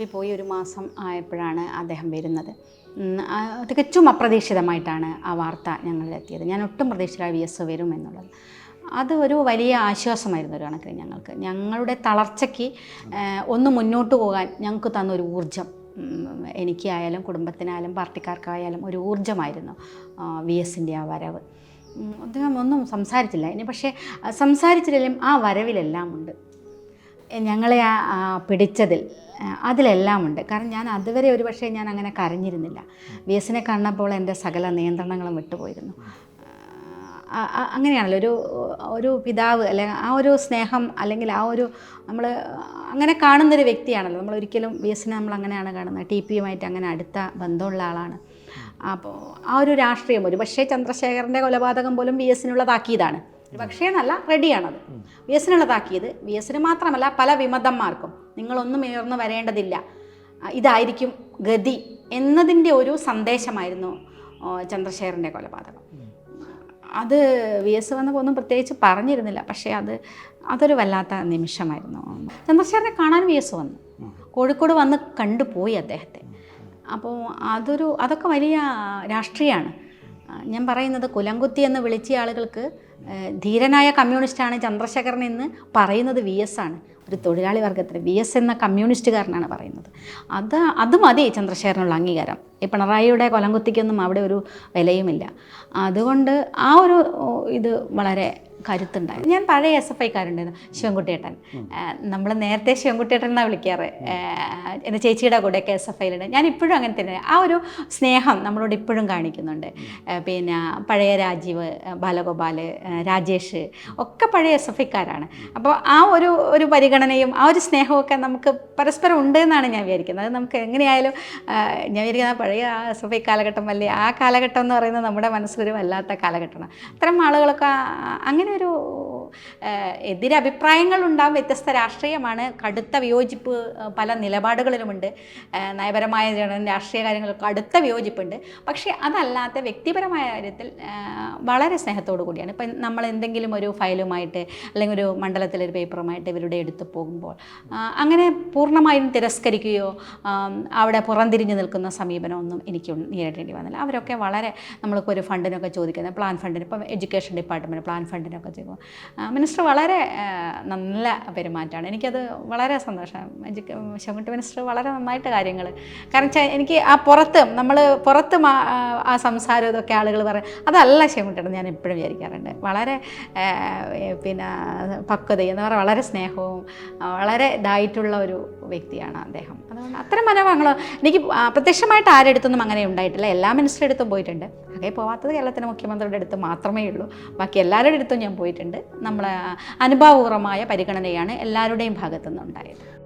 T പോയി ഒരു മാസം ആയപ്പോഴാണ് അദ്ദേഹം വരുന്നത്. തികച്ചും അപ്രതീക്ഷിതമായിട്ടാണ് ആ വാർത്ത ഞങ്ങളിലെത്തിയത്. ഞാൻ ഒട്ടും പ്രതീക്ഷിച്ചില്ല വി എസ് വരും എന്നുള്ളത്. അത് ഒരു വലിയ ആശ്വാസമായിരുന്നു ഒരു കണക്കിന് ഞങ്ങൾക്ക്. ഞങ്ങളുടെ തളർച്ചയ്ക്ക് ഒന്ന് മുന്നോട്ട് പോകാൻ ഞങ്ങൾക്ക് തന്നൊരു ഊർജം എനിക്കായാലും കുടുംബത്തിനായാലും പാർട്ടിക്കാർക്കായാലും ഒരു ഊർജമായിരുന്നു വി എസിന്റെ ആ വരവ്. അദ്ദേഹം ഒന്നും സംസാരിച്ചില്ല. ഇനി പക്ഷേ സംസാരിച്ചില്ലെങ്കിലും ആ വരവിലെല്ലാം ഉണ്ട്. ഞങ്ങളെ ആ പിടിച്ചതിൽ അതിലെല്ലാം ഉണ്ട് കാരണം ഞാൻ അതുവരെ ഒരു പക്ഷേ ഞാൻ അങ്ങനെ കരഞ്ഞിരുന്നില്ല. വി എസിനെ കണ്ടപ്പോൾ എന്റെ സകല നിയന്ത്രണങ്ങളും വിട്ടുപോയിരുന്നു. അങ്ങനെയാണല്ലോ. ഒരു ഒരു പിതാവ് അല്ലെ ആ ഒരു സ്നേഹം അല്ലെങ്കിൽ ആ ഒരു നമ്മൾ അങ്ങനെ കാണുന്നൊരു വ്യക്തിയാണല്ലോ. നമ്മൾ ഒരിക്കലും വി എസിനെ നമ്മൾ അങ്ങനെയാണ് കാണുന്നത്. ടി പിയുമായിട്ട് അങ്ങനെ അടുത്ത ബന്ധമുള്ള ആളാണ്. അപ്പോൾ ആ ഒരു രാഷ്ട്രീയം ഒരു പക്ഷേ ചന്ദ്രശേഖരന്റെ കൊലപാതകം പോലും വി എസിനുള്ളതാക്കിയതാണ്. പക്ഷേ എന്നല്ല റെഡിയാണത്. വി എസിനുള്ളതാക്കിയത് വി എസിന് മാത്രമല്ല പല വിമതന്മാർക്കും. നിങ്ങളൊന്നും ഉയർന്നു വരേണ്ടതില്ല. ഇതായിരിക്കും ഗതി എന്നതിന്റെ ഒരു സന്ദേശമായിരുന്നു ചന്ദ്രശേഖരന്റെ കൊലപാതകം. അത് വി എസ് വന്നപ്പോൾ പ്രത്യേകിച്ച് പറഞ്ഞിരുന്നില്ല. പക്ഷേ അത് അതൊരു വല്ലാത്ത നിമിഷമായിരുന്നു. ചന്ദ്രശേഖരനെ കാണാൻ വി എസ് വന്നു. കോഴിക്കോട് വന്ന് കണ്ടുപോയി അദ്ദേഹത്തെ. അപ്പോൾ അതൊരു അതൊക്കെ വലിയ രാഷ്ട്രീയമാണ്. ഞാൻ പറയുന്നത് കുലംകുത്തി എന്ന് വിളിച്ച ആളുകൾക്ക് ധീരനായ കമ്മ്യൂണിസ്റ്റാണ് ചന്ദ്രശേഖരൻ എന്ന് പറയുന്നത് വി എസ് ആണ്. ഒരു തൊഴിലാളി വർഗത്തിന് വി എസ് എന്ന കമ്മ്യൂണിസ്റ്റുകാരനാണ് പറയുന്നത്. അത് അത് മതി ചന്ദ്രശേഖരനുള്ള അംഗീകാരം. ഈ പിണറായിയുടെ കൊലംകുത്തിക്കൊന്നും അവിടെ ഒരു വിലയുമില്ല. അതുകൊണ്ട് ആ ഒരു ഇത് വളരെ കരുത്തുണ്ടായി. ഞാൻ പഴയ എസ് എഫ് ഐക്കാരുണ്ടായിരുന്നു ശിവൻകുട്ടിയേട്ടൻ. നമ്മൾ നേരത്തെ ശിവൻകുട്ടിയേട്ടൻ എന്നാണ് വിളിക്കാറ് എന്റെ ചേച്ചിയുടെ കൂടെയൊക്കെ എസ് എഫ് ഐയിലുണ്ട് ഞാൻ ഇപ്പോഴും അങ്ങനെ തന്നെ. ആ ഒരു സ്നേഹം നമ്മളോട് ഇപ്പോഴും കാണിക്കുന്നുണ്ട്. പിന്നെ പഴയ രാജീവ് ബാലഗോപാൽ രാജേഷ് ഒക്കെ പഴയ എസ് എഫ് ഐക്കാരാണ് അപ്പോൾ ആ ഒരു ഒരു പരിഗണനയും ആ ഒരു സ്നേഹവും ഒക്കെ നമുക്ക് പരസ്പരം ഉണ്ട് എന്നാണ് ഞാൻ വിചാരിക്കുന്നത്. അത് നമുക്ക് എങ്ങനെയായാലും ഞാൻ വിചാരിക്കുന്നത് പഴയ ആ എസ് എഫ് ഐ കാലഘട്ടം അല്ലേ ആ കാലഘട്ടം എന്ന് പറയുന്നത് നമ്മുടെ മനസ്സിലൊരു വല്ലാത്ത കാലഘട്ടമാണ്. അത്തരം ആളുകളൊക്കെ അങ്ങനെ ഒരു ആഹ്, എതിരഭിപ്രായങ്ങളുണ്ടാവും വ്യത്യസ്ത രാഷ്ട്രീയമാണ്. കടുത്ത വിയോജിപ്പ് പല നിലപാടുകളിലുമുണ്ട്. നയപരമായ രാഷ്ട്രീയ കാര്യങ്ങൾക്ക് കടുത്ത വിയോജിപ്പുണ്ട്. പക്ഷേ അതല്ലാത്ത വ്യക്തിപരമായ കാര്യത്തിൽ വളരെ സ്നേഹത്തോടു കൂടിയാണ്. ഇപ്പം നമ്മൾ എന്തെങ്കിലും ഒരു ഫയലുമായിട്ട് അല്ലെങ്കിൽ ഒരു മണ്ഡലത്തിലൊരു പേപ്പറുമായിട്ട് ഇവരുടെ എടുത്ത് പോകുമ്പോൾ അങ്ങനെ പൂർണമായും തിരസ്കരിക്കുകയോ അവിടെ പുറംതിരിഞ്ഞ് നിൽക്കുന്ന സമീപനമൊന്നും എനിക്ക് നേരിടേണ്ടി വന്നില്ല. അവരൊക്കെ വളരെ നമ്മൾക്ക് ഒരു ഫണ്ടിനൊക്കെ ചോദിക്കുന്നത് പ്ലാൻ ഫണ്ടിന് ഇപ്പം എഡ്യൂക്കേഷൻ ഡിപ്പാർട്ട്മെന്റ് പ്ലാൻ ഫണ്ടിനൊക്കെ ചെയ്യുമ്പോൾ മിനിസ്റ്റർ വളരെ നല്ല പെരുമാറ്റമാണ്. എനിക്കത് വളരെ സന്തോഷം. ശങ്കുട്ടി മിനിസ്റ്റർ വളരെ നന്നായിട്ട് കാര്യങ്ങൾ. കാരണം എനിക്ക് ആ പുറത്ത് നമ്മൾ പുറത്ത് ആ സംസാരം ഇതൊക്കെ ആളുകൾ പറയും അതല്ല ശങ്കുട്ടിയുടെ ഞാൻ എപ്പോഴും വിചാരിക്കാറുണ്ട്. വളരെ പിന്നെ പക്വതയും എന്ന് പറയുക വളരെ സ്നേഹവും വളരെ ഇതായിട്ടുള്ള ഒരു വ്യക്തിയാണ് അദ്ദേഹം. അതുകൊണ്ട് അത്തരം മനോഭാവങ്ങളോ എനിക്ക് പ്രത്യക്ഷമായിട്ട് ആരുടെ അടുത്തൊന്നും അങ്ങനെ ഉണ്ടായിട്ടില്ല. എല്ലാ മിനിസ്റ്ററുടെ അടുത്തും പോയിട്ടുണ്ട്. ആകെ പോവാത്തത് കേരളത്തിലെ മുഖ്യമന്ത്രിയുടെ അടുത്ത് മാത്രമേ ഉള്ളൂ. ബാക്കി എല്ലാവരുടെ അടുത്തും ഞാൻ പോയിട്ടുണ്ട്. നമ്മളെ അനുഭാവപൂർവമായ പരിഗണനയാണ് എല്ലാവരുടെയും ഭാഗത്തുനിന്ന് ഉണ്ടായത്